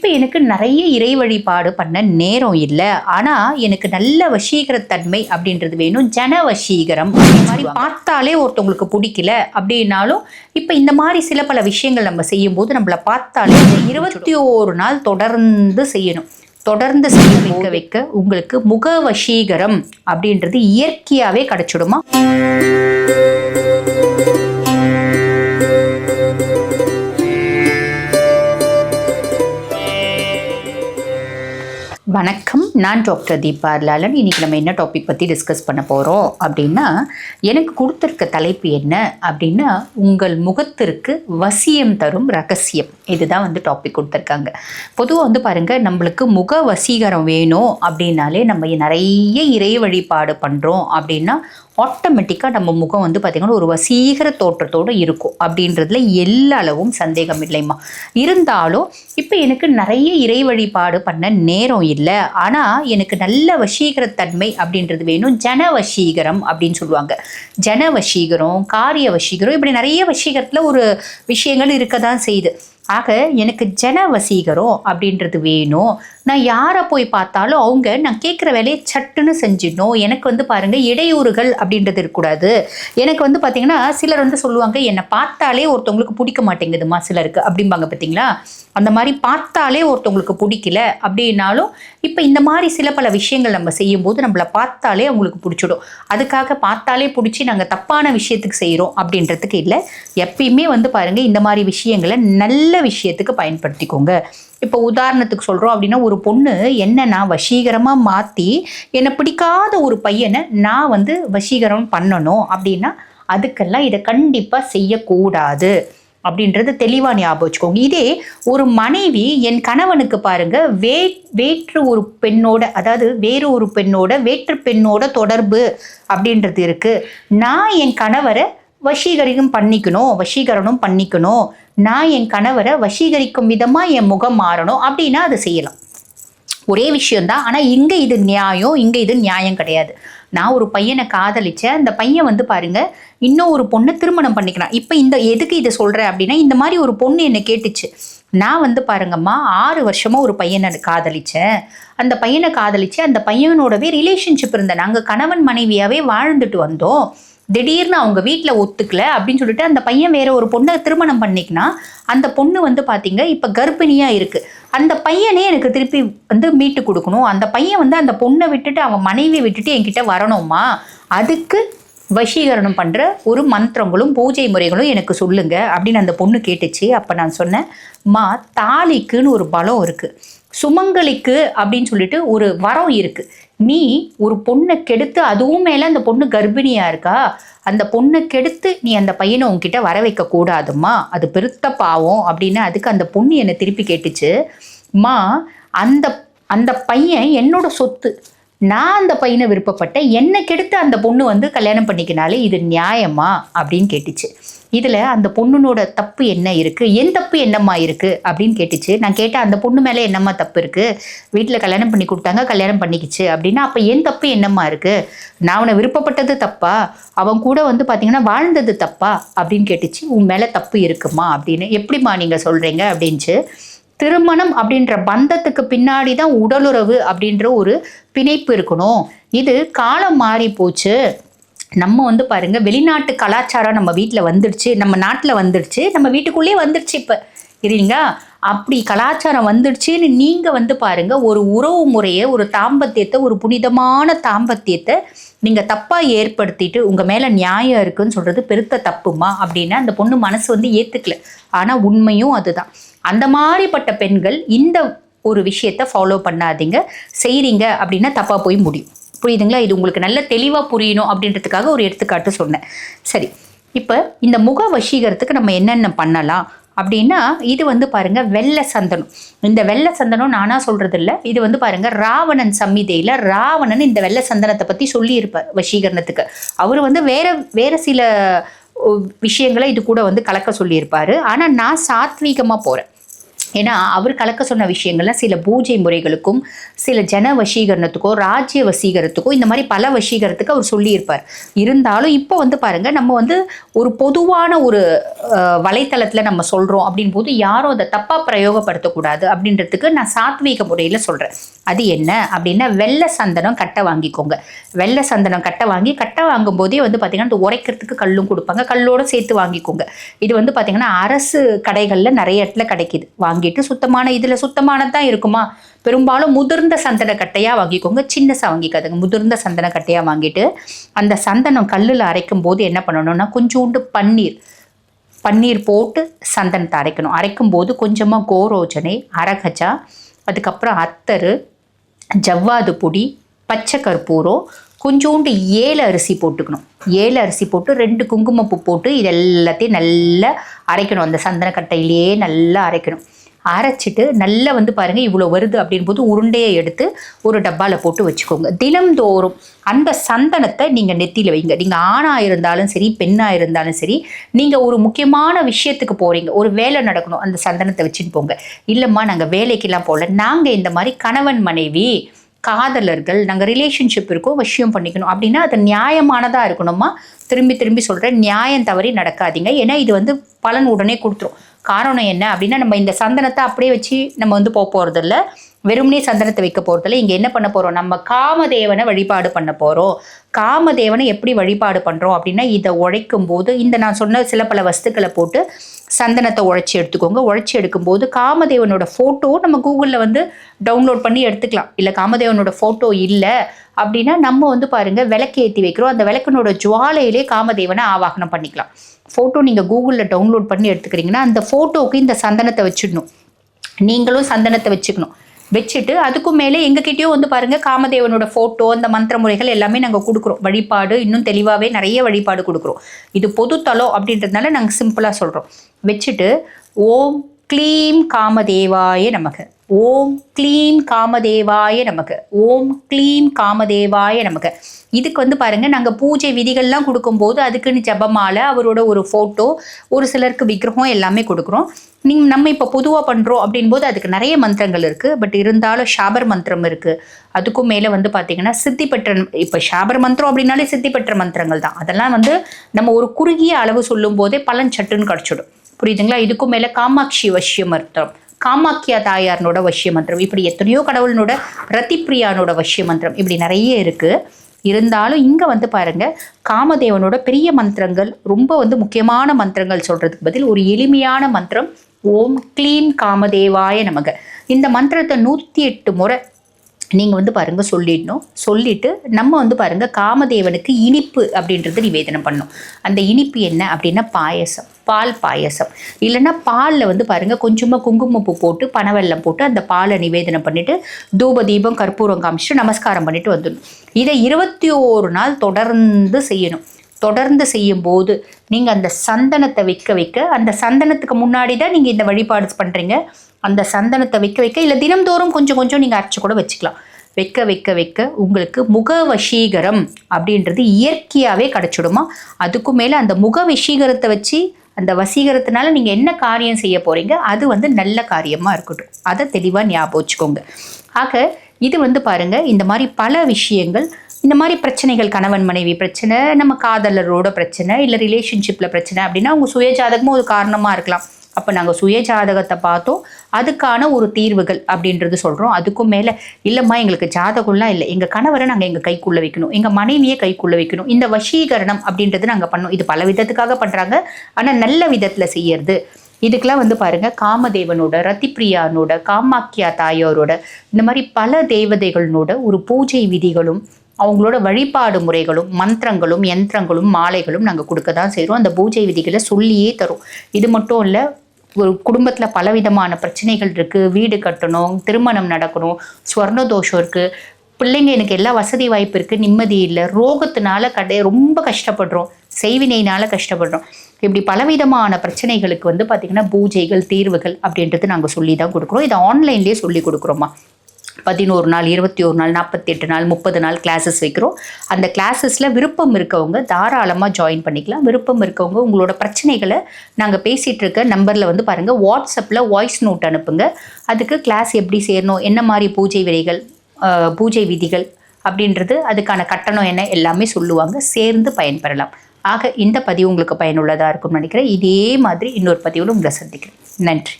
இப்போ எனக்கு நிறைய இறை வழிபாடு பண்ண நேரம் இல்லை. ஆனால் எனக்கு நல்ல வசீகரத்தன்மை அப்படின்றது வேணும். ஜன வசீகரம் அந்த மாதிரி பார்த்தாலே ஒருத்தவங்களுக்கு பிடிக்கல அப்படின்னாலும் இப்போ இந்த மாதிரி சில பல விஷயங்கள் நம்ம செய்யும்போது நம்மளை பார்த்தாலே இருபத்தி ஓரு நாள் தொடர்ந்து செய்யணும். தொடர்ந்து செய்ய வைக்க வைக்க உங்களுக்கு முக வசீகரம் அப்படின்றது இயற்கையாகவே கிடைச்சிடுமா? வணக்கம். நான் டாக்டர் தீபா லாலன் இன்றைக்கி நம்ம என்ன டாபிக் பற்றி டிஸ்கஸ் பண்ண போகிறோம் அப்படின்னா எனக்கு கொடுத்துருக்க தலைப்பு என்ன அப்படின்னா உங்கள் முகத்திற்கு வசியம் தரும் ரகசியம். இதுதான் வந்து டாபிக் கொடுத்துருக்காங்க. பொதுவாக வந்து பாருங்கள் நம்மளுக்கு முக வசீகரம் வேணும் அப்படின்னாலே நம்ம நிறைய இறை வழிபாடு பண்ணுறோம் அப்படின்னா ஆட்டோமேட்டிக்காக நம்ம முகம் வந்து பார்த்திங்கன்னா ஒரு வசீகர தோற்றத்தோடு இருக்கும். அப்படின்றதுல எல்லா அளவும் சந்தேகம் இல்லைம்மா. இருந்தாலும் இப்போ எனக்கு நிறைய இறை வழிபாடு பண்ண நேரம் இல்லை. ஆனால் எனக்கு நல்ல வசீகரத்தன்மை அப்படின்றது வேணும். ஜன வசீகரம் அப்படின்னு சொல்லுவாங்க. ஜன வசீகரம் காரிய வசீகரம் இப்படி நிறைய வசீகரத்தில் ஒரு விஷயங்கள் இருக்க தான் செய்யுது. ஆக எனக்கு ஜன வசீகரம் அப்படின்றது வேணும். நான் யாரை போய் பார்த்தாலும் அவங்க நான் கேட்குற வேலையை சட்டுன்னு செஞ்சிடணும். எனக்கு வந்து பாருங்கள் இடையூறுகள் அப்படின்றது இருக்கக்கூடாது. எனக்கு வந்து பார்த்தீங்கன்னா சிலர் வந்து சொல்லுவாங்க என்னை பார்த்தாலே ஒருத்தவங்களுக்கு பிடிக்க மாட்டேங்குதுமா சிலருக்கு. அப்படிம்பாங்க பார்த்தீங்களா அந்த மாதிரி பார்த்தாலே ஒருத்தவங்களுக்கு பிடிக்கல அப்படின்னாலும் இப்போ இந்த மாதிரி சில பல விஷயங்கள் நம்ம செய்யும்போது நம்மளை பார்த்தாலே அவங்களுக்கு பிடிச்சிடும். அதுக்காக பார்த்தாலே பிடிச்சி நாங்கள் தப்பான விஷயத்துக்கு செய்கிறோம் அப்படின்றதுக்கு இல்லை. எப்பயுமே வந்து பாருங்கள் இந்த மாதிரி விஷயங்களை நல்ல விஷயத்துக்கு பயன்படுத்திக்கோங்க. இப்போ உதாரணத்துக்கு சொல்கிறோம் அப்படின்னா ஒரு பொண்ணு என்ன நான் வசீகரமாக மாற்றி என்னை பிடிக்காத ஒரு பையனை நான் வந்து வசீகரம் பண்ணணும் அப்படின்னா அதுக்கெல்லாம் இதை கண்டிப்பாக செய்யக்கூடாது. அப்படின்றது தெளிவாக ஞாபகம் வச்சுக்கோங்க. இதே ஒரு மனைவி என் கணவனுக்கு பாருங்க வே வேற்று ஒரு பெண்ணோட அதாவது வேறு ஒரு பெண்ணோட வேற்று பெண்ணோட தொடர்பு அப்படின்றது இருக்குது நான் என் கணவரை வசீகரிக்கும் பண்ணிக்கணும் வசீகரணம் பண்ணிக்கணும். நான் என் கணவரை வசீகரிக்கும் விதமாக என் முகம் மாறணும். அப்படின்னா அதை செய்யலாம். ஒரே விஷயம்தான். ஆனால் இங்கே இது நியாயம் இங்கே இது நியாயம் கிடையாது. நான் ஒரு பையனை காதலிச்சேன். அந்த பையன் வந்து பாருங்க இன்னும் ஒரு பொண்ணை திருமணம் பண்ணிக்கிறான். இப்போ இந்த எதுக்கு இதை சொல்கிறேன் அப்படின்னா இந்த மாதிரி ஒரு பொண்ணு என்னை கேட்டுச்சு. நான் வந்து பாருங்கம்மா ஆறு வருஷமாக ஒரு பையனை காதலிச்சேன். அந்த பையனை காதலிச்சு அந்த பையனோடவே ரிலேஷன்ஷிப் இருந்தேன். நாங்கள் கணவன் மனைவியாகவே வாழ்ந்துட்டு வந்தோம். திடீர்னு அவங்க வீட்டில் ஒத்துக்கல அப்படின்னு சொல்லிட்டு அந்த பையன் வேற ஒரு பொண்ணை திருமணம் பண்ணிக்கினா அந்த பொண்ணு வந்து பார்த்தீங்க இப்போ கர்ப்பிணியாக இருக்குது அந்த பையனே எனக்கு திருப்பி வந்து மீட்டு கொடுக்கணும். அந்த பையன் வந்து அந்த பொண்ணை விட்டுட்டு அவன் மனைவியை விட்டுட்டு என்கிட்ட வரணுமா? அதுக்கு வசீகரணம் பண்ணுற ஒரு மந்திரங்களும் பூஜை முறைகளும் எனக்கு சொல்லுங்கள் அப்படின்னு அந்த பொண்ணு கேட்டுச்சு. அப்போ நான் சொன்னேன் மா தாலிக்குன்னு ஒரு பலம் இருக்குது சுமங்கலிக்கு அப்படின்னு சொல்லிட்டு ஒரு வரம் இருக்கு. நீ ஒரு பொண்ணை கெடுத்து அதுவும் மேலே அந்த பொண்ணு கர்ப்பிணியா இருக்கா? அந்த பொண்ணை கெடுத்து நீ அந்த பையனை உன்கிட்ட வர வைக்க கூடாதுமா அது பெருத்த பாவம் அப்படின்னு அதுக்கு அந்த பொண்ணு என்னை திருப்பி கேட்டுச்சு. மா அந்த அந்த பையன் என்னோட சொத்து. நான் அந்த பையனை விருப்பப்பட்டேன். என்னை கெடுத்து அந்த பொண்ணு வந்து கல்யாணம் பண்ணிக்கினாலே இது நியாயமா? அப்படின்னு கேட்டுச்சு. இதில் அந்த பொண்ணுனோட தப்பு என்ன இருக்குது என் தப்பு என்னம்மா இருக்குது அப்படின்னு கேட்டுச்சு. நான் கேட்டேன் அந்த பொண்ணு மேலே என்னம்மா தப்பு இருக்குது வீட்டில் கல்யாணம் பண்ணி கொடுத்தாங்க கல்யாணம் பண்ணிக்கிச்சு அப்படின்னா அப்போ என் தப்பு என்னம்மா இருக்குது நான் அவனை விருப்பப்பட்டது தப்பா? அவன் கூட வந்து பார்த்தீங்கன்னா வாழ்ந்தது தப்பா? அப்படின்னு கேட்டுச்சு. உன் மேலே தப்பு இருக்குமா? அப்படின்னு. எப்படிம்மா நீங்கள் சொல்கிறீங்க அப்படின்ச்சு திருமணம் அப்படின்ற பந்தத்துக்கு பின்னாடி தான் உடலுறவு அப்படின்ற ஒரு பிணைப்பு இருக்கணும். இது காலம் மாறி போச்சு நம்ம வந்து பாருங்க வெளிநாட்டு கலாச்சாரம் நம்ம வீட்டில் வந்துடுச்சு நம்ம நாட்டில் வந்துடுச்சு நம்ம வீட்டுக்குள்ளேயே வந்துடுச்சு இப்போ. இல்லைங்களா? அப்படி கலாச்சாரம் வந்துடுச்சுன்னு நீங்கள் வந்து பாருங்க ஒரு உறவு முறையை ஒரு தாம்பத்தியத்தை ஒரு புனிதமான தாம்பத்தியத்தை நீங்கள் தப்பாக ஏற்படுத்திட்டு உங்கள் மேலே நியாயம் இருக்குன்னு சொல்கிறது பெருத்த தப்புமா அப்படின்னா அந்த பொண்ணு மனசு வந்து ஏற்றுக்கல ஆனால் உண்மையும் அதுதான். அந்த மாதிரிப்பட்ட பெண்கள் இந்த ஒரு விஷயத்தை ஃபாலோ பண்ணாதீங்க செய்கிறீங்க அப்படின்னா தப்பாக போய் முடியும். புரியுதுங்களா? இது உங்களுக்கு நல்ல தெளிவாக புரியணும் அப்படின்றதுக்காக ஒரு எடுத்துக்காட்டு சொன்னேன். சரி இப்போ இந்த முக வசீகரத்துக்கு நம்ம என்னென்ன பண்ணலாம்? அப்படின்னா இது வந்து பாருங்கள் வெள்ளை சந்தனம். இந்த வெள்ளை சந்தனம் நானாக சொல்கிறது இல்லை இது வந்து பாருங்கள் ராவணன் சம்மிதையில் ராவணன் இந்த வெள்ளை சந்தனத்தை பற்றி சொல்லியிருப்பார் வசீகரணத்துக்கு. அவர் வந்து வேறு வேறு சில விஷயங்களை இது கூட வந்து கலக்க சொல்லியிருப்பார். ஆனால் நான் சாத்வீகமாக போகிறேன் ஏன்னா அவர் கலக்க சொன்ன விஷயங்கள்லாம் சில பூஜை முறைகளுக்கும் சில ஜன வசீகரணத்துக்கோ ராஜ்ய வசீகரத்துக்கோ இந்த மாதிரி பல வசீகரத்துக்கு அவர் சொல்லியிருப்பார். இருந்தாலும் இப்போ வந்து பாருங்க நம்ம வந்து ஒரு பொதுவான ஒரு வலைத்தளத்தில் நம்ம சொல்கிறோம் அப்படின் போது யாரும் அதை தப்பாக பிரயோகப்படுத்தக்கூடாது அப்படின்றதுக்கு நான் சாத்வீக முறையில் சொல்கிறேன் அது என்ன அப்படின்னா வெள்ளை சந்தனம் கட்டை வாங்கிக்கோங்க. வெள்ளை சந்தனம் கட்டை வாங்கி கட்டை வாங்கும் போதே வந்து பார்த்தீங்கன்னா இந்த உரைக்கிறதுக்கு கல்லும் கொடுப்பாங்க. கல்லோடு சேர்த்து வாங்கிக்கோங்க. இது வந்து பார்த்தீங்கன்னா அரசு கடைகளில் நிறைய இடத்துல கிடைக்குது. வாங்கிட்டு சுத்தமான இதில் சுத்தமானது தான் இருக்குமா? பெரும்பாலும் முதிர்ந்த சந்தன கட்டையாக வாங்கிக்கோங்க. சின்னசாக வாங்கிக்காதுங்க. முதிர்ந்த சந்தன கட்டையாக வாங்கிட்டு அந்த சந்தனம் கல்லில் அரைக்கும் போது என்ன பண்ணணும்னா கொஞ்சோண்டு பன்னீர். பன்னீர் போட்டு சந்தனத்தை அரைக்கணும். அரைக்கும் போது கொஞ்சமாக கோரோஜனை அரகஜா அதுக்கப்புறம் அத்தரு ஜவ்வாது பொடி பச்சை கற்பூரம் கொஞ்சோண்டு ஏழு அரிசி போட்டுக்கணும். ஏழு அரிசி போட்டு ரெண்டு குங்குமப்பூ போட்டு இது எல்லாத்தையும் நல்லா அரைக்கணும். அந்த சந்தனக்கட்டையிலேயே நல்லா அரைக்கணும். அரைச்சிட்டு நல்லா வந்து பாருங்கள் இவ்வளோ வருது அப்படின் போது உருண்டையை எடுத்து ஒரு டப்பாவில் போட்டு வச்சுக்கோங்க. தினம்தோறும் அந்த சந்தனத்தை நீங்கள் நெத்தியில் வைங்க. நீங்கள் ஆணாக இருந்தாலும் சரி பெண்ணாக இருந்தாலும் சரி நீங்கள் ஒரு முக்கியமான விஷயத்துக்கு போகிறீங்க ஒரு வேலை நடக்கணும் அந்த சந்தனத்தை வச்சுட்டு போங்க. இல்லைம்மா நாங்கள் வேலைக்கெல்லாம் போகல. நாங்கள் இந்த மாதிரி கணவன் மனைவி காதலர்கள் நாங்கள் ரிலேஷன்ஷிப் இருக்கோம் விஷயம் பண்ணிக்கணும் அப்படின்னா அது நியாயமானதாக இருக்கணுமா திரும்பி திரும்பி சொல்கிறேன் நியாயம் தவறி நடக்காதீங்க. ஏன்னா இது வந்து பலன் உடனே கொடுத்துரும். காரணம் என்ன அப்படின்னா நம்ம இந்த சந்தனத்தை அப்படியே வச்சு நம்ம வந்து போக போகிறதில்ல வெறுமனே சந்தனத்தை வைக்க போகிறதில்ல இங்கே என்ன பண்ண போகிறோம் நம்ம காமதேவனை வழிபாடு பண்ண போகிறோம் காமதேவனை எப்படி வழிபாடு பண்ணுறோம் அப்படின்னா இதை உழைக்கும் போது இந்த நான் சொன்ன சில பல வஸ்துக்களை போட்டு சந்தனத்தை உழைச்சி எடுத்துக்கோங்க. உழைச்சி எடுக்கும்போது காமதேவனோட ஃபோட்டோ நம்ம கூகுளில் வந்து டவுன்லோட் பண்ணி எடுத்துக்கலாம். இல்லை காமதேவனோட ஃபோட்டோ இல்லை அப்படின்னா நம்ம வந்து பாருங்க விளக்கு ஏற்றி வைக்கிறோம். அந்த விளக்கினோட ஜுவாலையிலே காமதேவனை ஆவாகனம் பண்ணிக்கலாம். ஃபோட்டோ நீங்கள் கூகுளில் டவுன்லோட் பண்ணி எடுத்துக்கிறீங்கன்னா அந்த ஃபோட்டோவுக்கு இந்த சந்தனத்தை வச்சிடணும். நீங்களும் சந்தனத்தை வச்சுக்கணும். வச்சுட்டு அதுக்கும் மேலே எங்ககிட்டயும் வந்து பாருங்கள் காமதேவனோட ஃபோட்டோ அந்த மந்திர முறைகள் எல்லாமே நாங்கள் கொடுக்குறோம். வழிபாடு இன்னும் தெளிவாகவே நிறைய வழிபாடு கொடுக்குறோம். இது பொதுத்தலம் அப்படின்றதுனால நாங்கள் சிம்பிளாக சொல்கிறோம் வச்சுட்டு ஓம் க்ளீம் காமதேவாய நமக. ஓம் க்ளீம் காமதேவாய நமக. ஓம் க்ளீம் காமதேவாய நமக. இதுக்கு வந்து பாருங்க நாங்கள் பூஜை விதிகள்லாம் கொடுக்கும்போது அதுக்குன்னு ஜபமாலை அவரோட ஒரு ஃபோட்டோ ஒரு சிலருக்கு விக்கிரகம் எல்லாமே கொடுக்குறோம். நீங்க நம்ம இப்போ பொதுவாக பண்ணுறோம் அப்படின்போது அதுக்கு நிறைய மந்திரங்கள் இருக்குது பட் இருந்தாலும் ஷாபர் மந்திரம் இருக்குது அதுக்கும் மேலே வந்து பார்த்தீங்கன்னா சித்தி பெற்ற இப்போ ஷாபர் மந்திரம் அப்படின்னாலே சித்தி பெற்ற மந்திரங்கள் தான். அதெல்லாம் வந்து நம்ம ஒரு குறுகிய அளவு சொல்லும் போதே பலன் சட்டுன்னு கிடச்சிடும். புரியுதுங்களா? இதுக்கும் மேலே காமாட்சி வசிய மந்திரம் காமாக்கியா தாயார்னோட வசிய மந்திரம் இப்படி எத்தனையோ கடவுளனோட ரத்திப்பிரியானோட வசிய மந்திரம் இப்படி நிறைய இருக்குது இருந்தாலும் இங்கே வந்து பாருங்கள் காமதேவனோட பெரிய மந்திரங்கள் ரொம்ப வந்து முக்கியமான மந்திரங்கள் சொல்கிறதுக்கு பதில் ஒரு எளிமையான மந்திரம் ஓம் க்ளீம் காமதேவாய நமக. இந்த மந்திரத்தை நூற்றி எட்டு முறை நீங்கள் வந்து பாருங்க சொல்லிடணும். சொல்லிட்டு நம்ம வந்து பாருங்கள் காமதேவனுக்கு இனிப்பு அப்படின்றது நிவேதனம் பண்ணணும். அந்த இனிப்பு என்ன அப்படின்னா பாயசம். பால் பாயசம். இல்லைன்னா பாலில் வந்து பாருங்க கொஞ்சமாக குங்குமப்பூ போட்டு பனவெல்லம் போட்டு அந்த பாலை நிவேதனம் பண்ணிவிட்டு தூப தீபம் கற்பூரம் காமிச்சிட்டு நமஸ்காரம் பண்ணிவிட்டு வந்துடணும். இதை இருபத்தி ஓரு நாள் தொடர்ந்து செய்யணும். தொடர்ந்து செய்யும்போது நீங்கள் அந்த சந்தனத்தை வைக்க வைக்க அந்த சந்தனத்துக்கு முன்னாடி தான் நீங்கள் இந்த வழிபாடு பண்ணுறீங்க அந்த சந்தனத்தை வைக்க வைக்க இல்லை தினம்தோறும் கொஞ்சம் கொஞ்சம் நீங்கள் அரைச்சி கூட வச்சுக்கலாம். வைக்க வைக்க வைக்க உங்களுக்கு முக வசீகரம் அப்படின்றது இயற்கையாகவே கிடச்சிடுமா? அதுக்கும் மேலே அந்த முக வசீகரத்தை வச்சு அந்த வசீகரத்தினால நீங்கள் என்ன காரியம் செய்ய போகிறீங்க அது வந்து நல்ல காரியமாக இருக்கட்டும். அதை தெளிவாக ஞாபகம் வச்சுக்கோங்க. ஆக இது வந்து பாருங்கள் இந்த மாதிரி பல விஷயங்கள் இந்த மாதிரி பிரச்சனைகள் கணவன் மனைவி பிரச்சனை நம்ம காதலரோட பிரச்சனை இல்லை ரிலேஷன்ஷிப்பில் பிரச்சனை அப்படின்னா உங்கள் சுயஜாதகமும் ஒரு காரணமாக இருக்கலாம். அப்போ நாங்கள் சுயஜாதகத்தை பார்த்தோம். அதுக்கான ஒரு தீர்வுகள் அப்படின்றது சொல்கிறோம் அதுக்கும் மேலே இல்லைம்மா எங்களுக்கு ஜாதகம்லாம் இல்லை. எங்கள் கணவரை நாங்கள் எங்கள் கைக்குள்ளே வைக்கணும். எங்கள் மனைவியை கைக்குள்ளே வைக்கணும். இந்த வசீகரணம் அப்படின்றது நாங்கள் பண்ணோம். இது பல விதத்துக்காக பண்ணுறாங்க ஆனால் நல்ல விதத்தில் செய்யறது. இதுக்கெல்லாம் வந்து பாருங்கள் காமதேவனோட ரத்திப்பிரியானோட காமாக்கியா தாயோரோட இந்த மாதிரி பல தேவதைகளோட ஒரு பூஜை விதிகளும் அவங்களோட வழிபாடு முறைகளும் மந்திரங்களும் யந்திரங்களும் மாலைகளும் நாங்கள் கொடுக்க தான் செய்கிறோம் அந்த பூஜை விதிகளை சொல்லியே தரும். இது மட்டும் இல்லை ஒரு குடும்பத்தில் பலவிதமான பிரச்சனைகள் இருக்குது வீடு கட்டணும் திருமணம் நடக்கணும் ஸ்வர்ண தோஷம் இருக்குது பிள்ளைங்க எனக்கு எல்லா வசதி வாய்ப்பு இருக்குது நிம்மதி இல்லை. ரோகத்தினால கடை ரொம்ப கஷ்டப்படுறோம். செய்வினையினால கஷ்டப்படுறோம். இப்படி பலவிதமான பிரச்சனைகளுக்கு வந்து பார்த்திங்கன்னா பூஜைகள் தீர்வுகள் அப்படின்றது நாங்கள் சொல்லி தான் கொடுக்குறோம். இதை ஆன்லைன்லேயே சொல்லி கொடுக்குறோமா பதினோரு நாள் இருபத்தி ஒரு நாள் நாற்பத்தி எட்டு நாள் முப்பது நாள் கிளாஸஸ் வைக்கிறோம். அந்த கிளாஸஸில் விருப்பம் இருக்கவங்க தாராளமாக ஜாயின் பண்ணிக்கலாம். விருப்பம் இருக்கவங்க உங்களோட பிரச்சனைகளை நாங்கள் பேசிகிட்டு இருக்க நம்பரில் வந்து பாருங்கள் வாட்ஸ்அப்பில் வாய்ஸ் நோட் அனுப்புங்க. அதுக்கு கிளாஸ் எப்படி சேரணும்? என்ன மாதிரி பூஜை விதைகள் பூஜை விதிகள் அப்படின்றது அதுக்கான கட்டணம் என்ன எல்லாமே சொல்லுவாங்க. சேர்ந்து பயன்பெறலாம். ஆக இந்த பதிவு உங்களுக்கு பயனுள்ளதாக இருக்கும்னு நினைக்கிறேன். இதே மாதிரி இன்னொரு பதிவில் உங்களை சந்திக்கிறேன். நன்றி.